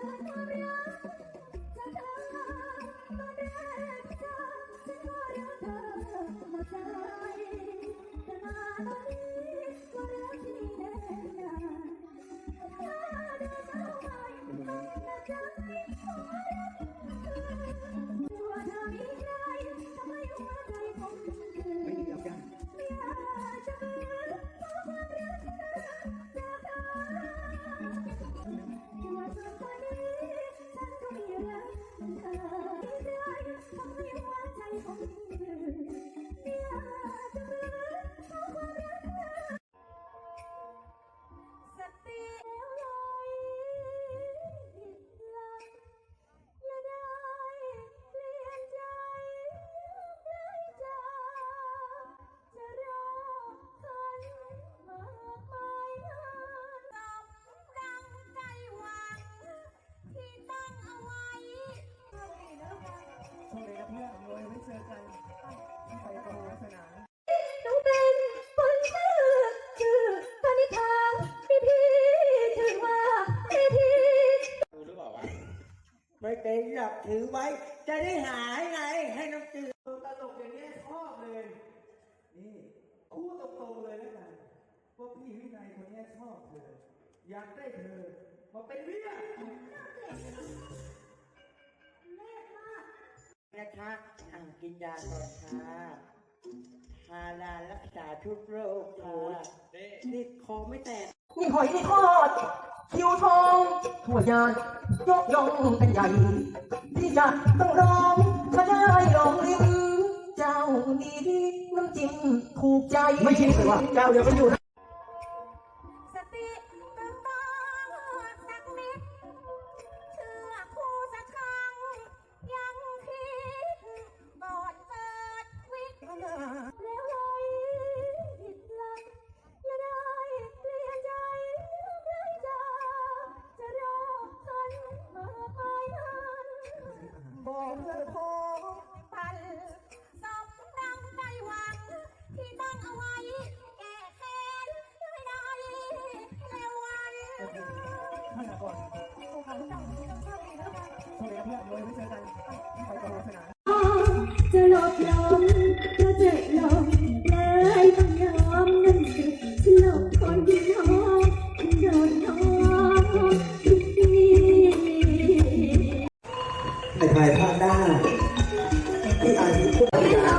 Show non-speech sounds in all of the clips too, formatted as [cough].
ไม่ เจอกันไปโรโมทนาต้องเป็นคนชื่อชื่อปณิธานมีพี่ถือว่ามีพี่กูหรือเปล่าวะไม่เป็นหรอกถือไว้ จะได้หายไงให้น้องจืดตลกอย่างนี้ชอบเลย นี่คู่ตรงๆเลยแล้วกันว่าพี่วินัยคนนี้ชอบเธอ อยากได้เธอมาเป็นเมีย นะคะอ่ากินยาก่อนค่ะพารารักษาทุกโรคค่ะนี่คอไม่แตกนี่หอยนี่ทอดคิวทองถั่วยานยกย่องเป็นใหญ่ ที่จะต้องร้องก็ได้ลองลิ้มเจ้าดีดีน้ำจิ้มถูกใจไม่คิดเลยว่าเจ้าเดี๋ยวไปอยู่ส บอกเพื่อนพอปันสมดังใจหวัง ที่ตั้งเอาไว้ แก่แค้นด้วยได้แล้ววันข้าหน้าก่อนโชคดีครับเพื่อนเลยไม่เจอกันไปโปรโมทนาม ในภายภาคหน้าที่อายุผู้ปัญญา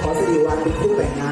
ขอสิริวันเป็นคู่แต่งงาน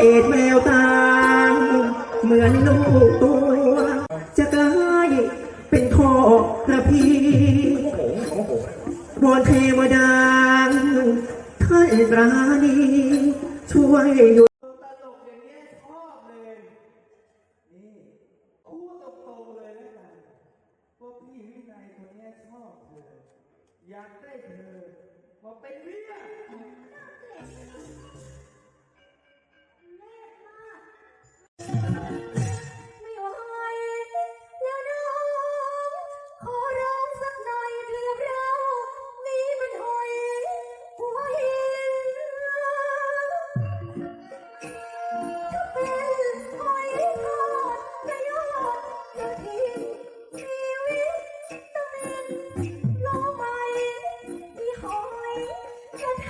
เกตแมวตา เหมือนลูกตัว จะกลายเป็นคอกระพีวอนเทวดาท่านปราณีช่วยอยู่ตลกอย่างนี้ชอบเลยนี่คู่ตรงๆเลยแล้วกันว่าพี่วินัยคนนี้ชอบเธออยากได้เธอมาเป็นเมีย Okay. [laughs]